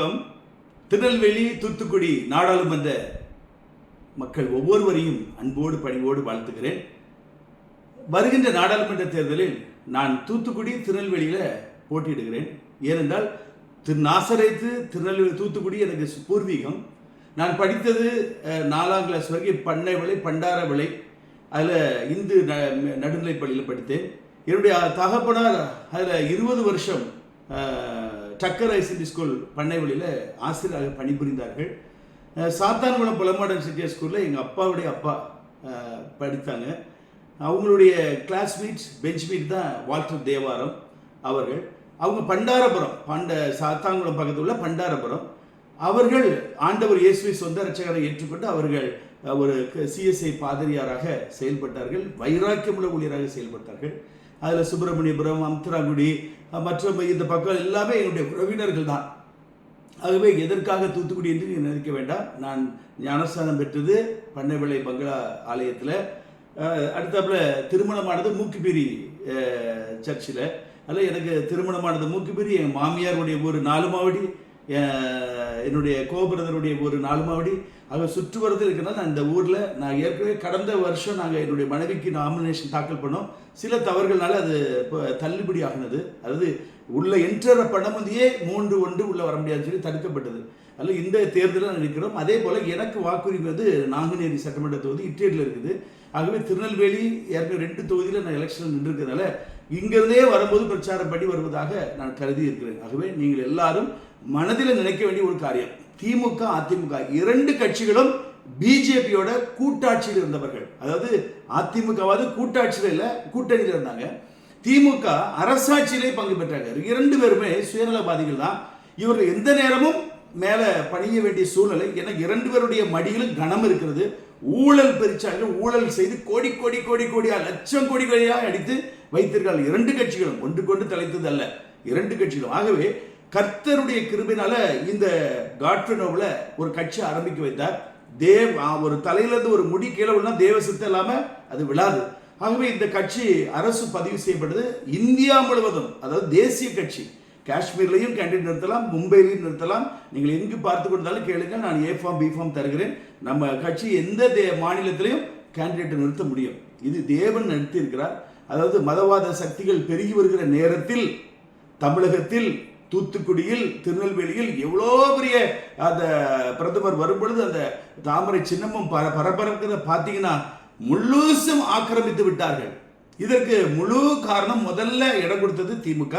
வணக்கம். திருநெல்வேலி தூத்துக்குடி நாடாளுமன்ற மக்கள் ஒவ்வொருவரையும் அன்போடு பணிவோடு வாழ்த்துகிறேன். வருகின்ற நாடாளுமன்ற தேர்தலில் நான் தூத்துக்குடி திருநெல்வேலியில் போட்டியிடுகிறேன். ஏனென்றால் திரு நாசரைத்து திருநெல்வேலி தூத்துக்குடி எனக்கு பூர்வீகம். நான் படித்தது நாலாம் கிளாஸ் வரைக்கும் பண்ணை விலை பண்டார விலை. அதில் இந்து ந- நடுநிலைப் பள்ளியில் படித்தேன். என்னுடைய தகப்பனார் அதில் இருபது வருஷம் டக்கர் ஐசிடி ஸ்கூல் பண்ணை வழியில் ஆசிரியராக பணிபுரிந்தார்கள். சாத்தான்குளம் புலமாடன் சிட்டியார் ஸ்கூலில் எங்கள் அப்பாவுடைய அப்பா படித்தாங்க. அவங்களுடைய கிளாஸ்மேட்ஸ் பெஞ்ச்மேட் தான் வால்டர் தேவாரம் அவர்கள். அவங்க பண்டாரபுரம் பண்ட சாத்தாங்குளம் பக்கத்தில் உள்ள பண்டாரபுரம். அவர்கள் ஆண்டவர் இயேசுவை சொந்த ரட்சகரை ஏற்றுக்கொண்டு அவர்கள் ஒரு சிஎஸ்ஐ பாதிரியாராக செயல்பட்டார்கள் வைராக்கியமுள்ள ஊழியராக செயல்பட்டார்கள். அதில் சுப்பிரமணியபுரம் அம்தராங்குடி மற்ற மற்றும் இந்த பக்கம் எல்லாமே என்னுடைய உறவினர்கள் தான். ஆகவே எதற்காக தூத்துக்குடி என்று நீங்கள் நினைக்க வேண்டாம். நான் ஞானஸ்தானம் பெற்றது பண்ணைவிளை பங்களா ஆலயத்தில். அடுத்தாப்புல திருமணமானது மூக்குபிரி சர்ச்சில். அதில் எனக்கு திருமணமானது மூக்குபிரி என் மாமியாருடைய ஒரு நாலு மாவடி என்னுடைய கோபுரதனுடைய ஒரு நாலு மாவடி ஆக சுற்றுவரத்தில் இருக்கிறனால நான் இந்த ஊரில் நான் ஏற்கனவே கடந்த வருஷம் நாங்கள் என்னுடைய மனைவிக்கு நாமினேஷன் தாக்கல் பண்ணோம். சில தவறுகள்னால அது இப்போ தள்ளுபடி ஆகினது. அதாவது உள்ள என்ட்ர பணமதியே மூன்று ஒன்று உள்ளே வர முடியாதுன்னு சொல்லி தடுக்கப்பட்டது. அதில் இந்த தேர்தலில் நினைக்கிறோம் அதே போல் எனக்கு வாக்குரிமை வந்து நாங்குநேரி சட்டமன்ற தொகுதி இட்டேரியில் இருக்குது. ஆகவே திருநெல்வேலி ஏற்கனவே ரெண்டு தொகுதியில் நான் எலெக்ஷன் நின்றுருக்கிறதுனால இங்கிருந்தே வரும்போது பிரச்சாரம் பண்ணி வருவதாக நான் கருதி இருக்கிறேன் ஆகவே நீங்கள் எல்லாரும் மனதில் நினைக்க வேண்டிய ஒரு காரியம். திமுக அதிமுக இரண்டு கட்சிகளும் பிஜேபியோட கூட்டாட்சியில் இருந்தவர்கள். அதாவது அதிமுகவாவது கூட்டாட்சியில் இல்லை கூட்டணியில் இருந்தாங்க. திமுக அரசாட்சியிலே பங்கு பெற்றாங்க. இரண்டு பேருமே சுயநலவாதிகள் தான். இவர்கள் எந்த நேரமும் மேலே பணிய வேண்டிய சூழ்நிலை. என இரண்டு பேருடைய மடியிலும் கனம் இருக்கிறது. ஊழல் பெருச்சாங்க ஊழல் செய்து கோடி கோடி கோடி கோடியாக லட்சம் கோடி கோடியாக அடித்து வைத்திருக்கிறார்கள் இரண்டு கட்சிகளும் ஒன்று கொண்டு தலைத்தது அல்ல. இரண்டு கட்சிகளும். ஆகவே கர்த்தருடைய கிருபினால இந்த காட்ஃபினோவில் ஒரு கட்சி ஆரம்பிக்க வைத்தார். தேவ் ஒரு தலையிலிருந்து ஒரு முடி கீழே தேவசத்தை தேவ சித்தம் அது விழாது. ஆகவே இந்த கட்சி அரசு பதிவு செய்யப்பட்டது. இந்தியா முழுவதும் அதாவது தேசிய கட்சி காஷ்மீர்லையும் கேண்டிடேட் நிறுத்தலாம் மும்பையிலையும் நிறுத்தலாம். நீங்கள் எங்கு பார்த்து கொடுத்தாலும் கேளுங்க நான் ஏ ஃபார்ம் பி ஃபார்ம் தருகிறேன். நம்ம கட்சி எந்த தே மாநிலத்திலையும் கேண்டிடேட்டை நிறுத்த முடியும். இது தேவன் நிறுத்தியிருக்கிறார். அதாவது மதவாத சக்திகள் பெருகி வருகிற நேரத்தில் தமிழகத்தில் தூத்துக்குடியில் திருநெல்வேலியில் எவ்வளோ பெரிய அந்த பிரதமர் வரும்பொழுது அந்த தாமரை சின்னமும் பர பரபரக்கிறத பார்த்தீங்கன்னா முழுசும் ஆக்கிரமித்து விட்டார்கள். இதற்கு முழு காரணம் முதல்ல இடம் கொடுத்தது திமுக.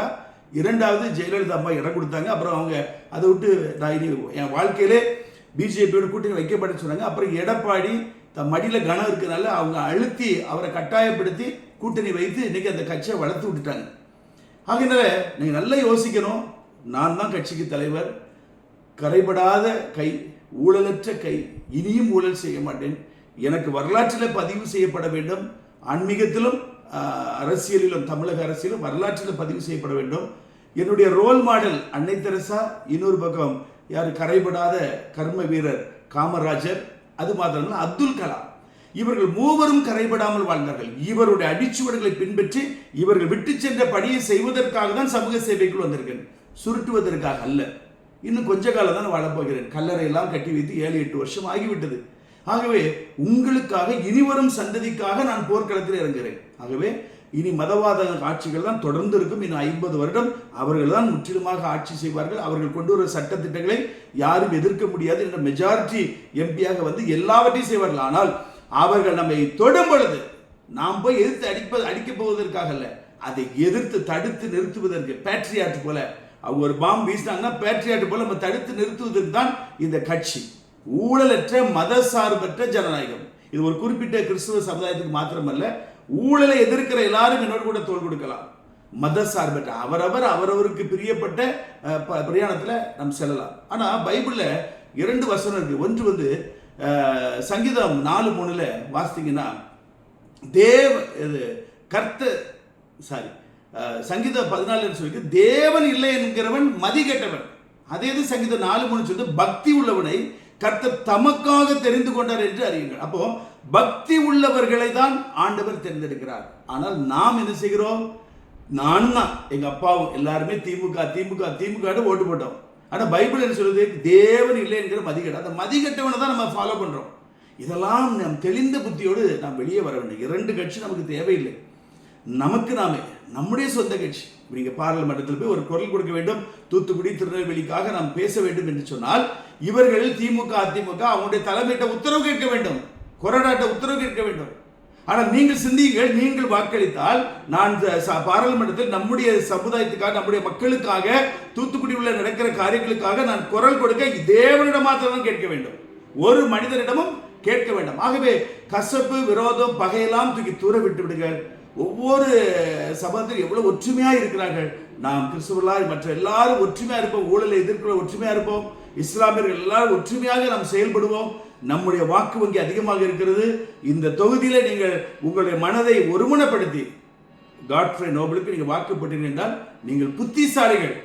இரண்டாவது ஜெயலலிதா அம்மா இடம் கொடுத்தாங்க. அப்புறம் அவங்க அதை விட்டு நான் இனி என் வாழ்க்கையிலே பிஜேபியோட கூட்டணி வைக்கப்பட சொன்னாங்க. அப்புறம் எடப்பாடி த மடியில் கனம் இருக்கிறனால அவங்க அழுத்தி அவரை கட்டாயப்படுத்தி கூட்டணி வைத்து இன்றைக்கி அந்த கட்சியை வளர்த்து விட்டுட்டாங்க. ஆகினால நீங்கள் நல்லா யோசிக்கணும். நான் தான் கட்சிக்கு தலைவர். கரைபடாத கை ஊழலற்ற கை இனியும் ஊழல் செய்ய மாட்டேன். எனக்கு வரலாற்றில் பதிவு செய்யப்பட வேண்டும். ஆன்மீகத்திலும் அரசியலிலும் தமிழக அரசியலும் வரலாற்றில் பதிவு செய்யப்பட வேண்டும். என்னுடைய ரோல் மாடல் அன்னை தெரசா இன்னொரு பக்கம் யார் கரைபடாத கர்ம வீரர் காமராஜர் அது மாத்திரம் அப்துல் கலாம். இவர்கள் மூவரும் கரைபடாமல் வாழ்ந்தார்கள். இவருடைய அடிச்சுவடுகளை பின்பற்றி இவர்கள் விட்டு சென்ற பணியை செய்வதற்காக தான் சமூக சேவைக்குள் வந்திருக்கேன். சுருட்டுவதற்காக அல்ல. இன்னும் கொஞ்ச காலம் தான் வாழப்போகிறேன் கல்லறையெல்லாம் கட்டி வைத்து ஏழு எட்டு வருஷம் ஆகிவிட்டது. ஆகவே உங்களுக்காக இனிவரும் சந்ததிக்காக நான் போர்க்களத்தில் இறங்குகிறேன். ஆகவே இனி மதவாத ஆட்சிகள் தான் தொடர்ந்து இருக்கும். இன்னும் ஐம்பது வருடம் அவர்கள் தான் முற்றிலுமாக ஆட்சி செய்வார்கள். அவர்கள் கொண்டு வர சட்ட திட்டங்களை யாரும் எதிர்க்க முடியாது என்ற மெஜாரிட்டி எம்பியாக வந்து எல்லாவற்றையும் செய்வார்கள். ஆனால் அவர்கள் நம்மை தொடும் பொழுது நாம் போய் எதிர்த்து அடிப்பது அடிக்கப் போவதற்காக அல்ல அதை எதிர்த்து தடுத்து நிறுத்துவதற்கு பேட்ரியாட் போல. அவங்க ஒரு பாம்பு வீசினாங்கன்னா பேட்ரியாட் போல நம்ம தடுத்து நிறுத்துவதற்கு தான் இந்த கட்சி. ஊழலற்ற மத சார்பற்ற ஜனநாயகம். இது ஒரு குறிப்பிட்ட கிறிஸ்துவ சமுதாயத்துக்கு மாத்திரமல்ல ஊழலை எதிர்க்கிற எல்லாரும் என்னோடு கூட தோல் கொடுக்கலாம். மத சார்பற்ற அவரவர் அவரவருக்கு பிரியப்பட்ட பிரயாணத்தில் ப- நாம் செல்லலாம். ஆனால் பைபிளில் இரண்டு வசனம் இருக்கு. ஒன்று வந்து சங்கீதம் நாலு மூணுல வாசித்தீங்கன்னா தேவ இது கர்த்த சாரி சங்கீதம் பதினாலு சொல்லி தேவன் இல்லை என்கிறவன் மதி கெட்டவன். அதே இது சங்கீதம் நாலு மூணு சொல்லி பக்தி உள்ளவனை கர்த்தர் தமக்காக தெரிந்து கொண்டார் என்று அறியுங்கள். அப்போ பக்தி உள்ளவர்களை தான் ஆண்டவர் தேர்ந்தெடுக்கிறார் ஆனால் நாம் என்ன செய்கிறோம்? நானும் தான் எங்க அப்பாவும் எல்லாருமே திமுக திமுக திமுக ஓட்டு போட்டோம். ஆனால் பைபிள் என்ன சொல்லுது? தேவன் இல்லை என்கிற மதிக்கட்ட அந்த மதிகட்டவனை தான் நம்ம ஃபாலோ பண்றோம். இதெல்லாம் நம் தெளிந்த புத்தியோடு நாம் வெளியே வர வேண்டும். இரண்டு கட்சி நமக்கு தேவையில்லை. நமக்கு நாமே நம்முடைய சொந்த கட்சி. நீங்கள் பாராளுமன்றத்தில் போய் ஒரு குரல் கொடுக்க வேண்டும். தூத்துக்குடி திருநெல்வேலிக்காக நாம் பேச வேண்டும் என்று சொன்னால் இவர்கள் திமுக அதிமுக அவங்களுடைய தலைமையிட்ட உத்தரவு கேட்க வேண்டும். கொரடாட்ட உத்தரவு கேட்க வேண்டும். ஆனால் நீங்கள் சிந்தியுங்கள் நீங்கள் வாக்களித்தால் நான் இந்த பாராளுமன்றத்தில் நம்முடைய சமுதாயத்துக்காக நம்முடைய மக்களுக்காக தூத்துக்குடி உள்ள நடக்கிற காரியங்களுக்காக நான் குரல் கொடுக்க தேவனிடம் மாத்திரம் கேட்க வேண்டும். ஒரு மனிதனிடமும் கேட்க வேண்டும். ஆகவே கசப்பு விரோதம் பகையெல்லாம் தூக்கி தூர விட்டு விடுங்கள். ஒவ்வொரு சபத்தில் எவ்வளவு ஒற்றுமையா இருக்கிறார்கள். நாம் கிறிஸ்துவர்களாய் மற்ற எல்லாரும் ஒற்றுமையா இருப்போம். ஊழலை எதிர்க்கிற ஒற்றுமையா இருப்போம். இஸ்லாமியர்கள் எல்லாரும் ஒற்றுமையாக நாம் செயல்படுவோம். நம்முடைய வாக்கு வங்கி அதிகமாக இருக்கிறது. இந்த தொகுதியில் நீங்கள் உங்களுடைய மனதை ஒருமுனப்படுத்தி காட்ஃப்ரே நோபலுக்கு நீங்கள் வாக்குப்பட்டீர்கள் என்றால் நீங்கள் புத்திசாலிகள்.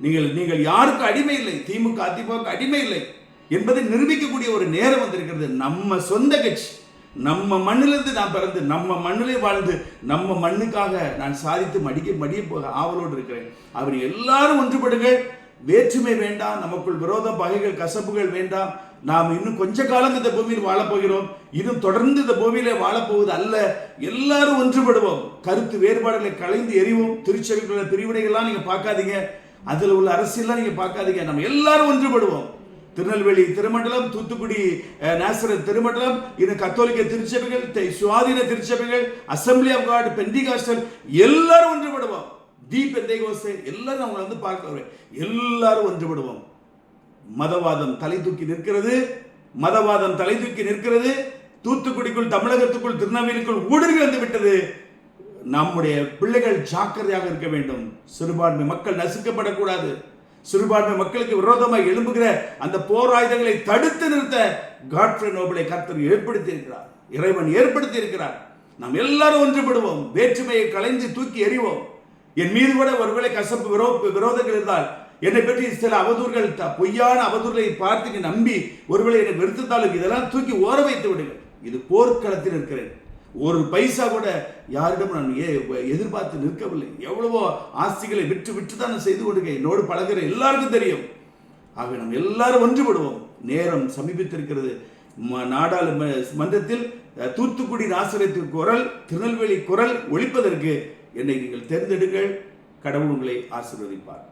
நீங்கள் நீங்கள் யாருக்கும் அடிமை இல்லை. திமுக அதிமுக அடிமை இல்லை என்பதை நிரூபிக்கக்கூடிய ஒரு நேரம் வந்திருக்கிறது. நம்ம சொந்த கட்சி. நம்ம மண்ணிலிருந்து நான் பிறந்து நம்ம மண்ணிலே வாழ்ந்து நம்ம மண்ணுக்காக நான் சாதித்து மடிக்க மடிய போக ஆவலோடு இருக்கிறேன். அவர் எல்லாரும் ஒன்றுபடுங்கள். வேற்றுமை வேண்டாம் நமக்குள் விரோதம் பகைகள் கசப்புகள் வேண்டாம். நாம் இன்னும் கொஞ்ச காலம் இந்த பூமியில் வாழப்போகிறோம். இன்னும் தொடர்ந்து இந்த பூமியிலே வாழப்போவது அல்ல. எல்லாரும் ஒன்றுபடுவோம். கருத்து வேறுபாடுகளை கலைந்து எறிவோம். திருச்செவிக்குள்ள பிரிவினைகள்லாம் நீங்க பார்க்காதீங்க. அதில் உள்ள அரசியல்லாம் நீங்க பார்க்காதீங்க. நம்ம எல்லாரும் ஒன்றுபடுவோம். திருநெல்வேலி திருமண்டலம் தூத்துக்குடி நேசர திருமண்டலம் இன்னும் கத்தோலிக்க திருச்சபைகள் சுவாதீன திருச்சபைகள் அசம்பிளி ஆஃப் காட் பெண்டிகாஸ்டல் எல்லாரும் ஒன்றுபடுவோம். தீப் எந்தைகோசே எல்லாரும் அவங்களை வந்து பார்க்க வருவேன் எல்லாரும் ஒன்றுபடுவோம். மதவாதம் தலை தூக்கி நிற்கிறது மதவாதம் தலை தூக்கி நிற்கிறது தூத்துக்குடிக்குள் தமிழகத்துக்குள் திருநெல்வேலிக்குள் ஊடுருவி வந்து விட்டது. நம்முடைய பிள்ளைகள் ஜாக்கிரதையாக இருக்க வேண்டும். சிறுபான்மை மக்கள் நசுக்கப்படக்கூடாது. சிறுபான்மை மக்களுக்கு விரோதமாக எழும்புகிற அந்த போர் ஆயுதங்களை தடுத்து நிறுத்த காட்ஃப்ரே நோபலை கர்த்தர் ஏற்படுத்தி இருக்கிறார் இறைவன் ஏற்படுத்தி இருக்கிறார் நாம் எல்லாரும் ஒன்றுபடுவோம். வேற்றுமையை களைஞ்சு தூக்கி எறிவோம். என் மீது கூட ஒருவேளை கசப்பு விரோ விரோதங்கள் இருந்தால் என்னை பற்றி சில அவதூறுகள் பொய்யான அவதூறுகளை பார்த்து நம்பி ஒருவேளை என்னை வெறுத்துத்தாலும் இதெல்லாம் தூக்கி ஓர வைத்து விடுங்கள். இது போர்க்களத்தில் இருக்கிறேன். ஒரு பைசா கூட யாரிடம் நான் ஏ- எதிர்பார்த்து நிற்கவில்லை. எவ்வளவோ ஆஸ்திகளை விற்று விற்று தான் நான் செய்து கொடுங்க என்னோடு பழகிற எல்லாருக்கும் தெரியும். ஆக நாம் எல்லாரும் ஒன்றுபடுவோம். நேரம் சமீபித்திருக்கிறது. ம- நாடாளும மன்றத்தில் தூத்துக்குடி நாசரத்தின் குரல் திருநெல்வேலி குரல் ஒழிப்பதற்கு என்னை நீங்கள் தேர்ந்தெடுங்கள். கடவுள் உங்களை ஆசீர்வதிப்பார்.